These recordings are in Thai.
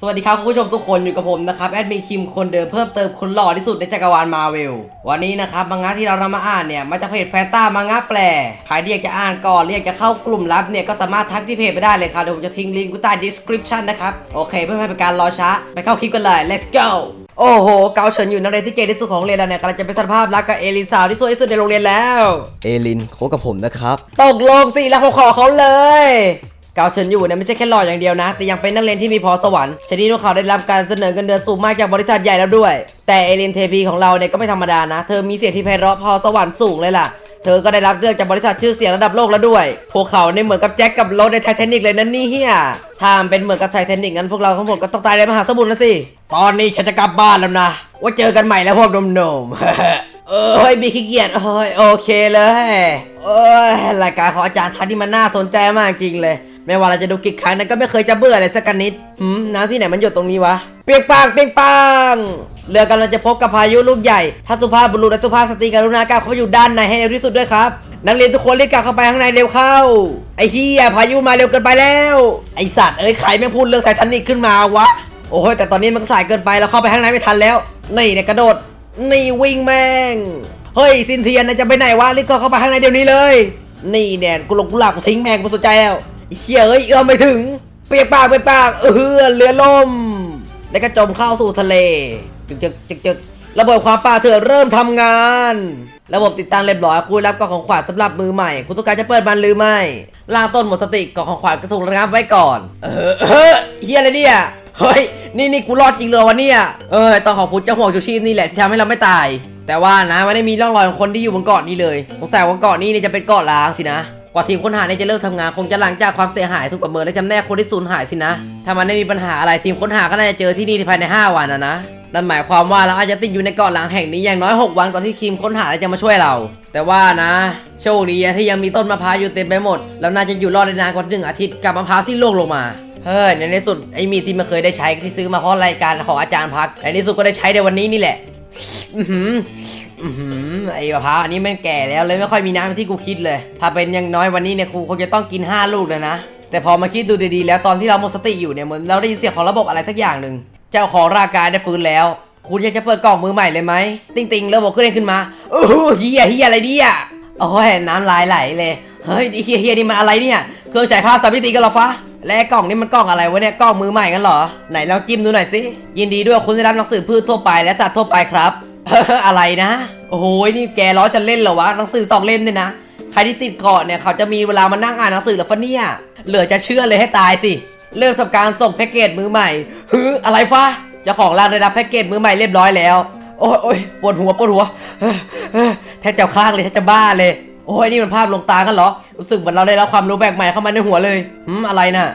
สวัสดีครับคุณผู้ชมทุกคนอยู่กับผมนะครับแอดมินคิมคนเดิมเพิ่มเติมคนหล่อที่สุดในจักรวาลมาเวลวันนี้นะครับมังงะที่เรานำมาอ่านเนี่ยมาจากเพจแฟนตามังงะแปลใครที่อยากจะอ่านก่อนหรืออยากจะเข้ากลุ่มลับเนี่ยก็สามารถทักที่เพจไปได้เลยครับเดี๋ยวผมจะทิ้งลิงก์ไว้ใต้ description นะครับโอเค เพื่อไม่ให้เป็นการรอช้า ไปเข้าคลิปกันเลย let's go โอ้โห เกาเฉินอยู่นักเรียนที่เก่งที่สุดของโรงเรียนแล้วเนี่ยกำลังจะเป็นสภาพรักกับเอลินสาวที่สวยที่สุดในโรงเรียนแล้ว เอลินคบกับผมนะครับตกลงสิแล้วผมขอเขาเลยเกาเฉินอยู่เนี่ยไม่ใช่แค่หล่ออย่างเดียวนะ แต่ยังเป็นนักเรียนที่มีพรสวรรค์ชนิดที่เขาได้รับการเสนอเงินเดือนสูงมากจากบริษัทใหญ่แล้วด้วย แต่เอลินเทพีของเราเนี่ยก็ไม่ธรรมดานะ เธอมีเสียงที่ไพเราะพรสวรรค์สูงเลยล่ะ เธอก็ได้รับเลือกจากบริษัทชื่อเสียงระดับโลกแล้วด้วย พวกเขาเนี่ยเหมือนกับแจ็คกับโรสในไททานิกเลยนั่นนี่เฮียถ้ามันเป็นเหมือนกับไททานิกงั้นพวกเราทั้งหมดก็ต้องตายในมหาสมุทรนะสิ ตอนนี้ฉันจะกลับบ้านแล้วนะ ว่าเจอกันใหม่แล้วพวกหนุ่มๆเอ้ยมีขี้เกียจเอ้ยโอเคเลย เอ้ยรายการของอาจารย์ทันที่มันน่าสนใจมากจริงเลย ไม่ว่าเราจะดูกี่ครั้งนั้นก็ไม่เคยจะเบื่อเลยสักนิดหืมน้ำที่ไหนมันหยดตรงนี้วะ เปียกปางเปียกปางเรือกำลังจะพบกับพายุลูกใหญ่ ถ้าสุภาพบุรุษและสุภาพสตรีกรุณาก้าวเข้าไปอยู่ด้านในให้เร็วที่สุดด้วยครับ นักเรียนทุกคนรีบกลับเข้าไปข้างในเร็วเข้า ไอ้เฮียพายุมาเร็วเกินไปแล้ว ไอสัตว์เอ้ยใครไม่งพูดเรื่องไททานิกขึ้นมาวะ โอ้ยแต่ตอนนี้มันก็สายเกินไปแล้วเข้าไปข้างในไม่ทันแล้ว นี่เนี่ยกระโดด นี่วิ่งแม่ง เฮ้ยซินเทียนจะไปไหนวะรีบก็เข้าไปข้างในเดี๋ยวนี้เลย นี่เนี่ยกุหลงกุหลาบกูทิ้งแม่งกูสนใจแล้ว เชี่ยเอ้ยเอื้อมไม่ถึง เปียกปากเปียกปากเออเรือล่ม แล้วก็จมเข้าสู่ทะเล จึกจึกจึกจึกระบบความป่าเถื่อนเริ่มทำงาน ระบบติดตั้งเรียบร้อยคุณรับกล่องของขวัญสำหรับมือใหม่ คุณต้องการจะเปิดมันหรือไม่ล่างต้นหมดสติกล่องของขวัญกระถูกระงับไว้ก่อนเออเออเฮียอะไรเนี่ยเฮ้ยนี่นี่กูรอดจริงเลยวะเนี่ยเออต้องขอบคุณเจ้าห่วงชูชีพนี่แหละที่ทำให้เราไม่ตาย แต่ว่านะไม่ได้มีร่องรอยของคนที่อยู่บนเกาะนี้เลยสงสัยว่าเกาะนี้เนี่ยจะเป็นเกาะล้างสินะ ว่าทีมค้นหาเนี่ยจะเริ่มทำงานคงจะหลังจากความเสียหายถูกประเมินและจำแนกคนที่สูญหายสินะ ถ้ามันไม่มีปัญหาอะไรทีมค้นหาก็น่าจะเจอที่นี่ภายใน 5 วันนะนะนั่นหมายความว่าเราอาจจะติดอยู่ในเกาะล้างแห่งนี้อย่างน้อย 6 วันก่อนที่ทีมค้นหาจะมาช่วยเรา แต่ว่านะ โชคดีนะที่ยังมีต้นมะพร้าวอยู่เต็มไปหมดแล้วน่าจะอยู่รอดได้นานกว่าหนึ่งอาทิตย์กับมะพร้าวที่ร่วงลงมาเฮ้ยในที่สุดไอ้มีดที่ไม่เคยได้ใช้ที่ซื้อมาเพราะรายการของอาจารย์พักในที่สุดก็ได้ใช้ในวันนี้นี่แหละ อือหือไอ้มะพร้าวอันนี้มันแก่แล้วเลยไม่ค่อยมีน้ำที่กูคิดเลย ถ้าเป็นอยังน้อยวันนี้เนี่ยครูคงจะต้องกิน 5 ลูกเลยนะ แต่พอมาคิดดูดีๆแล้วตอนที่เราหมดสติอยู่เนี่ยเหมือนเราได้ยินเสียงของระบบอะไรสักอย่างหนึ่งเจ้าของร่างกายได้ฟื้นแล้ว คุณอยากจะเปิดกล่องมือใหม่เลยไหมติงติงๆระบบขึ้นเองขึ้นมาโอ้โหเฮียเฮียอะไรเนี่ยโอ้ยน้ำลายไหลเลยเฮ้ยเฮียเฮียนี่มันอะไรเนี่ยเครื่องฉายภาพสามมิติกันหรอฟะและกล่องนี้มันกล่องอะไรวะเนี่ยกล่องมือใหม่กันเหรอไหนลองจิ้มดูหน่อยสิยินดีด้วยคุณได้รับหนังสือพืชทั่วไปและสัตว์ทั่วไปครับ อะไรนะ โอ้โหนี่แกล้อฉันเล่นเหรอวะหนังสือสองเล่มเนี่ยนะใครที่ติดเกาะเนี่ยเขาจะมีเวลามานั่งอ่านหนังสือหรอฟะเนี่ยเหลือจะเชื่อเลยให้ตายสิเริ่มทำการส่งแพ็กเกจมือใหม่ฮืออะไรฟะเจ้าของร้านได้รับแพ็กเกจมือใหม่เรียบร้อยแล้ว โอ้ยโอ้ยปวดหัวปวดหัวแทบจะคลั่งเลยแทบจะบ้าเลย โอ้ยนี่มันภาพลงตากันเหรอรู้สึกเหมือนเราได้รับความรู้แปลกใหม่เข้ามาในหัวเลยหืมอะไรน่ะ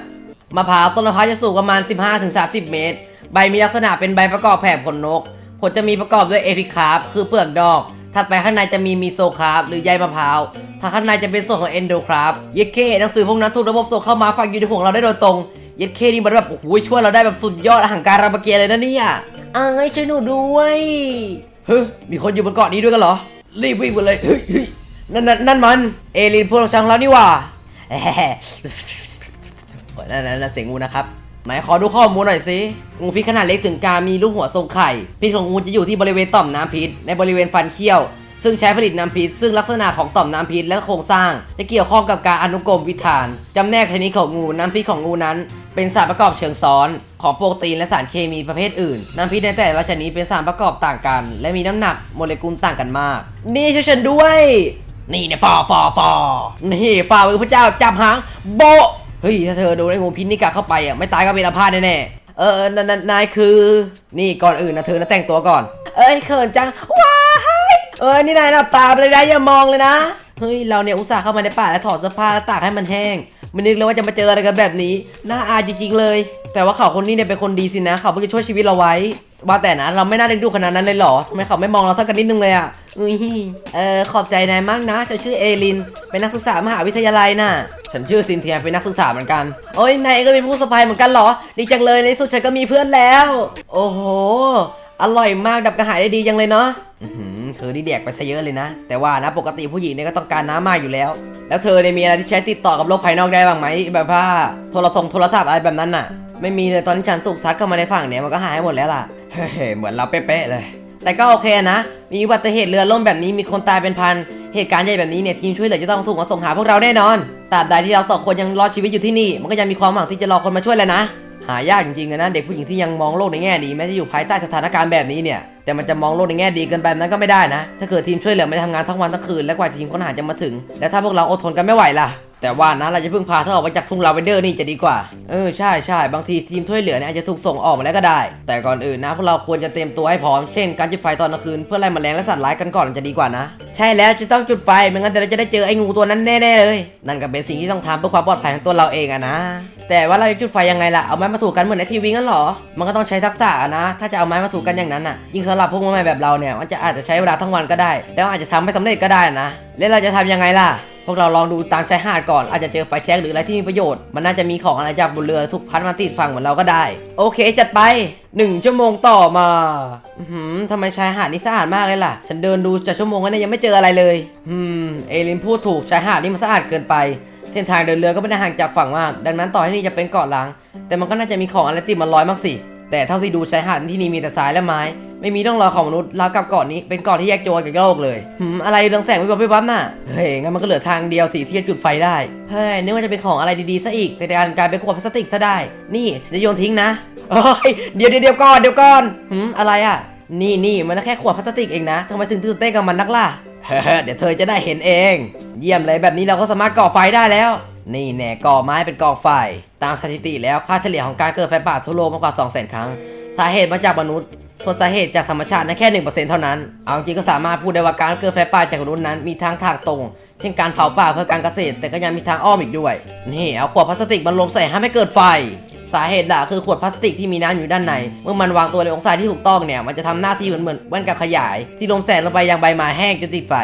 มะพร้าวต้นมะพร้าวจะสูงประมาณ 15-30 เมตร ใบมีลักษณะเป็นใบประกอบแผ่ผลนก ผลจะมีประกอบด้วยเอพิคาร์ปคือเปลือกดอก ถัดไปข้างในจะมีมีโซคาร์ปหรือใยมะพร้าวถ้าข้างในจะเป็นส่วนของเอนโดคาร์ปเยเคหนังสือพวกนั้นถูกระบบส่งเข้ามาฝังอยู่ในหัวเราได้โดยตรงเยเคนี่มันแบบโอ้โหช่วยเราได้แบบสุดยอดอาหารการามเกียรเลยนะเนี่ยอ้ยช่วยหนูด้วยเฮ้ยมีคนอยู่บนเกาะนี้ด้วยกันเหรอรีบวิ่งไปเลยเฮ้ยนั่นนั่นนั่นมัน เอลินพวกเราช่างเรานี่ว่านั่นนั่นเสียงงูนะครับ ไหนขอดูข้อมูลหน่อยสิงูพิษขนาดเล็กถึงกามีลูกหัวทรงไข่ พิษของงูจะอยู่ที่บริเวณต่อมน้ำพิษในบริเวณฟันเคี้ยว ซึ่งใช้ผลิตน้ำพิษ ซึ่งลักษณะของต่อมน้ำพิษและโครงสร้าง จะเกี่ยวข้องกับการอนุกรมวิธานจำแนกชนิดของงูน้ำพิษของงูนั้น เป็นสารประกอบเชิงซ้อน ของโปรตีนและสารเคมีประเภทอื่น น้ำพิษในแต่ละชนิดเป็นสารประกอบต่างกัน และมีน้ำหนักโมเลกุลต่างกันมาก นี่ช่วยฉันด้วย นี่เนี่ยฟอฟอฟอนี่ฝ่ามือพระเจ้าจับหางโบ เฮ้ยถ้าเธอโดนไอ้งูพิษนี่กัดเข้าไปอะไม่ตายก็เป็นอาพาธแน่ๆเออเออนายนายนายคือ นี่ก่อนอื่นนะเธอนะแต่งตัวก่อน เอ้ยเขินจังว้ายเอ้ยนี่นายหลับตาไปเลยนะอย่ามองเลยนะเฮ้ยเราเนี่ยอุตส่าห์เข้ามาในป่าแล้วถอดเสื้อผ้าแล้วตากให้มันแห้ง ไม่นึกเลยว่าจะมาเจออะไรกันแบบนี้ น่าอายจริงๆเลย แต่ว่าเขาคนนี้เนี่ยเป็นคนดีสินะ เขาเพิ่งจะช่วยชีวิตเราไว้ ว่าแต่นะเราไม่น่าเล่นดูขนาดนั้นเลยหรอทำไมเขาไม่มองเราสักนิดนึงเลยอะอุ้ยเออขอบใจนายมากนะฉันชื่อเอลิน เป็นนักศึกษามหาวิทยาลัยน่ะ ฉันชื่อซินเทียเป็นนักศึกษาเหมือนกันโอ้ยนายก็เป็นผู้สะพายเหมือนกันเหรอ ดีจังเลยในสุดฉันก็มีเพื่อนแล้ว โอ้โหอร่อยมากดับกระหายได้ดีจังเลยเนาะอื้อหือเธอนี่แดกไปซะเยอะเลยนะ แต่ว่านะปกติผู้หญิงเนี่ยก็ต้องการน้ำมากอยู่แล้ว แล้วเธอเนี่ยมีอะไรที่ใช้ติดต่อกับโลกภายนอกได้บ้างไหมแบบว่าโทรศัพท์โทรศัพท์อะไรแบบนั้นน่ะ ไม่มีเลยตอนที่ฉันสูกซัดเข้ามาในฝั่งเนี่ยมันก็หายหมดแล้วล่ะเฮ้ยเหมือนเราเป๊ะๆเลย แต่ก็โอเคนะ มีอุบัติเหตุเรือล่มแบบนี้มีคนตายเป็นพันเหตุการณ์ใหญ่แบบนี้เนี่ยทีมช่วยเหลือจะต้องถูกมาส่งหาพวกเราแน่นอนตราบใดที่เราสองคนยังรอดชีวิตอยู่ที่นี่ มันก็ยังมีความหวังที่จะรอคนมาช่วยแหละนะ หายากจริงๆนะเด็กผู้หญิงที่ยังมองโลกในแง่ดีแม้จะอยู่ภายใต้สถานการณ์แบบนี้เนี่ย แต่มันจะมองโลกในแง่ดีเกินไปนั้นก็ไม่ได้นะ ถ้าเกิดทีมช่วยเหลือไม่ได้ทำงานทั้งวันทั้งคืนและกว่าทีมค้นหาจะมาถึง แล้วถ้าพวกเราอดทนกันไม่ไหวล่ะ แต่ว่านะเราจะพึ่งพาเธอออกไปจากทุ่งลาเวนเดอร์นี่จะดีกว่า เออใช่ใช่บางทีทีมช่วยเหลือเนี่ยอาจจะถูกส่งออกมาแล้วก็ได้ แต่ก่อนอื่นนะพวกเราควรจะเตรียมตัวให้พร้อม เช่นการจุดไฟตอนกลางคืนเพื่อไล่แมลงและสัตว์ร้ายกันก่อนจะดีกว่านะ ใช่แล้วจะต้องจุดไฟไม่งั้นเดี๋ยวเราจะได้เจอไอ้งูตัวนั้นแน่ๆเลย นั่นก็เป็นสิ่งที่ต้องทำเพื่อความปลอดภัยของตัวเราเองอะนะ แต่ว่าเราจะจุดไฟยังไงล่ะ เอาไม้มาถูกกันเหมือนในทีวีงั้นหรอ มันก็ต้องใช้ทักษะนะ ถ้าจะเอาไม้มาถูกกันอย่างนั้นอะ ยิ่งสำหรับพวกมือใหม่แบบเราเนี่ย มันจะอาจจะใช้เวลาทั้งวันก็ได้ แล้วอาจจะทำไม่สำเร็จก็ได้นะ แล้วเราจะทำยังไงล่ะ พวกเราลองดูตามชายหาดก่อน อาจจะเจอไฟแช็กหรืออะไรที่มีประโยชน์ มันน่าจะมีของอะไรจากบนเรือทุกพัดมาติดฝั่งเหมือนเราก็ได้ โอเคจัดไปหนึ่งชั่วโมงต่อมาอื้อหืมทำไมชายหาดนี่สะอาดมากเลยล่ะ ฉันเดินดูจะชั่วโมงแล้วเนี่ยยังไม่เจออะไรเลย อืม เอลินพูดถูกชายหาดนี่มันสะอาดเกินไป เส้นทางเดินเรือก็ไม่ได้ห่างจากฝั่งมาก ดังนั้นต่อให้นี่จะเป็นเกาะล้าง แต่มันก็น่าจะมีของอะไรติดมันลอยมากสิ แต่เท่าที่ดูชายหาดที่นี่มีแต่ทรายและไม้ ไม่มีร่องรอยของมนุษย์ราวกับเกาะนี้เป็นเกาะที่แยกตัวจากโลกเลยหืมอะไรเรืองแสงวิบวับวิบวับน่ะ เฮ้ยงั้นมันก็เหลือทางเดียวสิที่จะจุดไฟได้ เฮ้ยนึกว่าจะเป็นของอะไรดีๆซะอีก แต่การกลายเป็นขวดพลาสติกซะได้ นี่ฉันจะโยนทิ้งนะเฮ้ยเดี๋ยวเดี๋ยวก่อนเดี๋ยวก่อนหืมอะไรอะ นี่นี่มันแค่ขวดพลาสติกเองนะทำไมถึงตื่นเต้นกับมันนักล่ะเฮ้เดี๋ยวเธอจะได้เห็นเอง เยี่ยมเลยแบบนี้เราก็สามารถก่อไฟได้แล้ว นี่แน่ก่อไม้เป็นกองไฟ ตามสถิติแล้วค่าเฉลี่ยของการเกิดไฟป่าทั่วโลกมากกว่า2 0 0 0 0 0 ครั้ง สาเหตุมาจากมนุษย์ ส่วนสาเหตุจากธรรมชาตินั้นแค่ 1%เท่านั้น เอาจริงก็สามารถพูดได้ว่าการเกิดไฟป่าจากมนุษย์นั้นมีทางทางตรง เช่นการเผาป่าเพื่อการเกษตร แต่ก็ยังมีทางอ้อมอีกด้วย นี่เอาขวดพลาสติกมันลงใส่ห้ามให้เกิดไฟสาเหตุหลักคือขวดพลาสติกที่มีน้ำอยู่ด้านใน เมื่อมันวางตัวในองศาที่ถูกต้องเนี่ย มันจะทำหน้าที่เหมือนเหมือนแว่นกับขยาย ที่ลมแสงลงไปยังใบไม้แห้งจนติดไฟ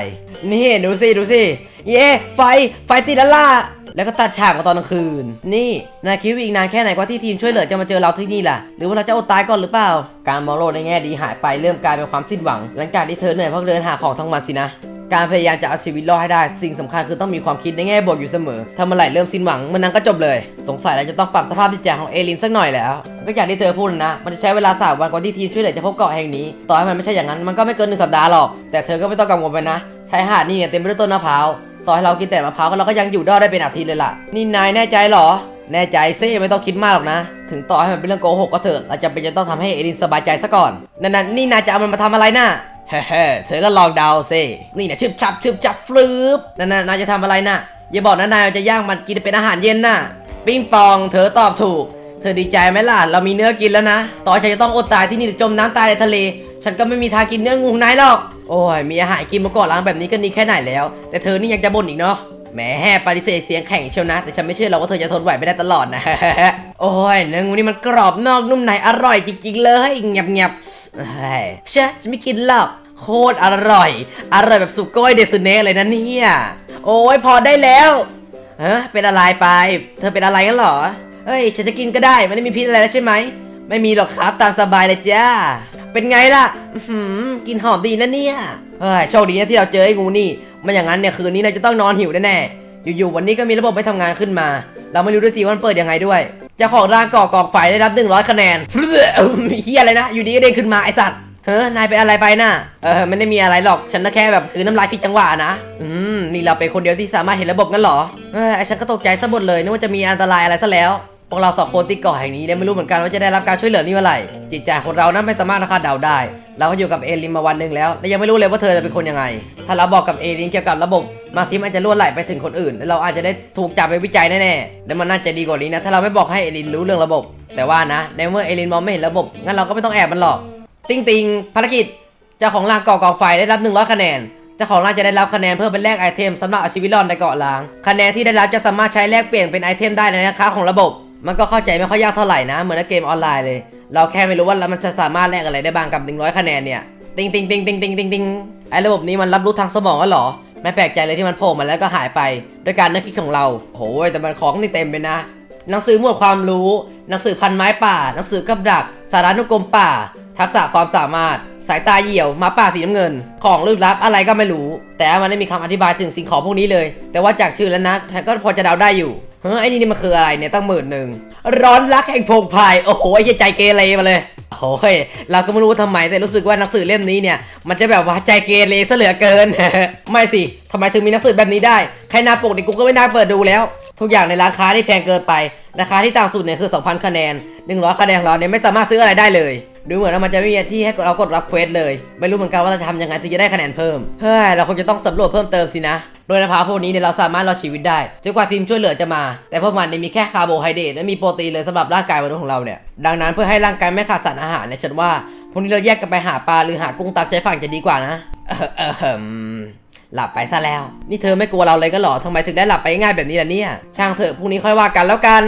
นี่ดูสิดูสิ เย้ไฟ ไฟติดแล้วล่ะ แล้วก็ตัดฉากมาตอนกลางคืน นี่นายคิดว่าอีกนานแค่ไหนกว่าที่ทีมช่วยเหลือจะมาเจอเราที่นี่ล่ะ หรือว่าเราจะอดตายก่อนหรือเปล่า การมองโลกในแง่ดีหายไปเริ่มกลายเป็นความสิ้นหวัง หลังจากที่เธอเหนื่อยเพราะเดินหาของทั้งวันสินะการพยายามจะเอาชีวิตรอดให้ได้ สิ่งสำคัญคือต้องมีความคิดในแง่บวกอยู่เสมอถ้าเมื่อไหร่เริ่มสิ้นหวังมื่อนั้นก็จบเลย สงสัยเราจะต้องปรับสภาพจิตใจของเอลินสักหน่อยแล้ว ก็อย่างที่เธอพูดนะ มันจะใช้เวลาสามวันกว่าที่ทีมช่วยเหลือจะพบเกาะแห่งนี้ ต่อให้มันไม่ใช่อย่างนั้นมันก็ไม่เกินหนึ่งสัปดาห์หรอก แต่เธอก็ไม่ต้องกังวลไปนะ ชายหาดนี่เนี่ยเต็มไปด้วยต้นมะพร้าว ต่อให้เรากินแต่มะพร้าวเราก็ยังอยู่รอดได้เป็นอาทิตย์เลยล่ะ นี่นายแน่ใจหรอ แน่ใจซิไม่ต้องคิดมากหรอกนะ ถึงต่อให้มันเป็นเรื่องโกหกก็เถอะเราจะเป็นจะต้องทำให้เอลินสบายใจซะก่อน นั่นน่ะนี่นายจะเอามันมาทำอะไรน่ะเฮ้เธอก็ลองเดาสินี่นะชึบชับชึบชับฟลืบนั่นน่ะนายจะทำอะไรน่ะอย่าบอกนะนายจะย่างมันกินเป็นอาหารเย็นน่ะ ปิ้งปอง เธอตอบถูก เธอดีใจไหมล่ะ เรามีเนื้อกินแล้วนะ ต่อให้ฉันจะต้องอดตายที่นี่หรือจมน้ำตายในทะเล ฉันก็ไม่มีทางกินเนื้องูงนายหรอก โอ้ยมีอาหารกินมาก่อนล้างแบบนี้ก็ดีแค่ไหนแล้ว แต่เธอนี่ยังจะบ่นอีกเนาะแหมปฏิเสธเสียงแข็งเชียวนะ แต่ฉันไม่เชื่อหรอกว่าเธอจะทนไหวไม่ได้ตลอดนะ โอ้ยเนื้องูนี่มันกรอบนอกนุ่มในอร่อยจริงๆเลยเงียบเงียบๆเฮ้ยเชื่อจะไม่กินหรอกโคตรอร่อย อร่อยแบบสุโก้ยเดซุเนะเลยนะเนี่ย โอ้ยพอได้แล้วเฮ้เป็นอะไรไป เธอเป็นอะไรกันหรอ เฮ้ย ฉันจะกินก็ได้ มันไม่มีพิษอะไรแล้วใช่ไหม ไม่มีหรอกครับตามสบายเลยจ้า เป็นไงล่ะหือกินหอมดีนะเนี่ยเฮ้ยโชคดีนะที่เราเจอไอ้งูนี่ไม่อย่างนั้นเนี่ยคืนนี้เราจะต้องนอนหิวแน่ๆอยู่ๆวันนี้ก็มีระบบไปทำงานขึ้นมา เราไม่รู้ด้วยสิว่ามันเปิดยังไงด้วยจ้าของร่างก่อกองไฟได้รับ100คะแนนเฮียอะไรนะอยู่ดีก็เด้งขึ้นมาไอสัตว์เฮ้ยนายเป็นอะไรไปน่ะเออไม่ได้มีอะไรหรอกฉันก็แค่แบบคือน้ำลายผิดจังหวะนะอืมนี่เราเป็นคนเดียวที่สามารถเห็นระบบงั้นหรอเออไอฉันก็ตกใจซะหมดเลยนึกว่าจะมีอันตรายอะไรซะแล้ว พวกเราสองคนติดเกาะแห่งนี้เลยไม่รู้เหมือนกันว่าจะได้รับการช่วยเหลือนี่เมื่อไหร่ จิตใจของเรานั้นไม่สามารถคาดเดาได้ เราก็อยู่กับเอลินมาวันหนึ่งแล้วและยังไม่รู้เลยว่าเธอจะเป็นคนยังไง ถ้าเราบอกกับเอลินเกี่ยวกับระบบบางทีมันอาจจะล่วนไหลไปถึงคนอื่น และเราอาจจะได้ถูกจับไปวิจัยแน่ๆและมันน่าจะดีกว่านี้นะ ถ้าเราไม่บอกให้เอลินรู้เรื่องระบบ แต่ว่านะในเมื่อเอลินมองไม่เห็นระบบงั้นเราก็ไม่ต้องแอบมันหรอก ติงติงภารกิจเจ้าของร่างก่อกองไฟได้รับ100คะแนนเจ้าของร่างจะได้รับคะแนนเพื่อเป็นแลกไอเทมสำหรับอาชีวิตรอดในเกาะล้าง คะแนนที่ได้รับจะสามารถใช้แลกเปลี่ยนเป็นไอเทมได้ในราคาของระบบ มันก็เข้าใจไม่ค่อยยากเท่าไหร่นะ เหมือนเกมออนไลน์เลย เราแค่ไม่รู้ว่าแล้วมันจะสามารถแลกอะไรได้บ้างกับ100คะแนนเนี่ย ติงติงติงติงติงติงติงไอ้ระบบนี้มันรับรู้ทางสมองก็หรอ ไม่แปลกใจเลยที่มันโผล่มาแล้วก็หายไปด้วยการนึกคิดของเราโอ้ยแต่มันของนี่เต็มไปนะ หนังสือหมวดความรู้ หนังสือพันไม้ป่า หนังสือกับดัก สารานุกรมป่า ทักษะความสามารถ สายตาเหี่ยวหมาป่าสีน้ำเงิน ของลึกลับอะไรก็ไม่รู้ แต่มันไม่มีคำอธิบายถึงสิ่งของพวกนี้เลย แต่ว่าจากชื่อแล้วนะฉันก็พอจะเดาได้อยู่ เฮ้ยไอ้นี่นี่มันคืออะไรเนี่ยตั้งหมื่นหนึ่งร้อนรักแห่งพงพายโอ้โหไอ้ใจเกเรมาเลยโอ้ยเราก็ไม่รู้ทำไมแต่รู้สึกว่าหนังสือเล่มนี้เนี่ย มันจะแบบว่าใจเกเรซะเหลือเกิน ไม่สิทำไมถึงมีหนังสือแบบนี้ได้แค่หน้าปกในกูก็ไม่น่าเปิดดูแล้ว ทุกอย่างในร้านค้าที่แพงเกินไปราคาที่ต่ำสุดเนี่ยคือ2,000คะแนน100คะแนนของเราเนี่ยไม่สามารถซื้ออะไรได้เลยดูเหมือนว่ามันจะไม่มีที่ให้เรากดรับเควสเลย ไม่รู้เหมือนกันว่าเราจะทำยังไงถึงจะได้คะแนนเพิ่ม เฮ้ย เราคงจะต้องสำรวจเพิ่มเติมสินะ โดยน้ำพร้าวพวกนี้เนี่ยเราสามารถรอดชีวิตได้จนกว่าทีมช่วยเหลือจะมา แต่พวกมันเนี่ยมีแค่คาร์โบไฮเดรตและมีโปรตีนเลยสำหรับร่างกายมนุษย์ของเราเนี่ยดังนั้นเพื่อให้ร่างกายไม่ขาดสารอาหารเนี่ยฉันว่าพวกนี้เราแยกกันไปหาปลาหรือหากุ้งตามใจฝั่งจะดีกว่านะหลับไปซะแล้ว นี่เธอไม่กลัวเราเลยก็หรอทำไมถึงได้หลับไปง่ายแบบนี้ล่ะเนี่ย ช่างเถอะพรุ่งนี้ค่อยว่ากันแล้วกัน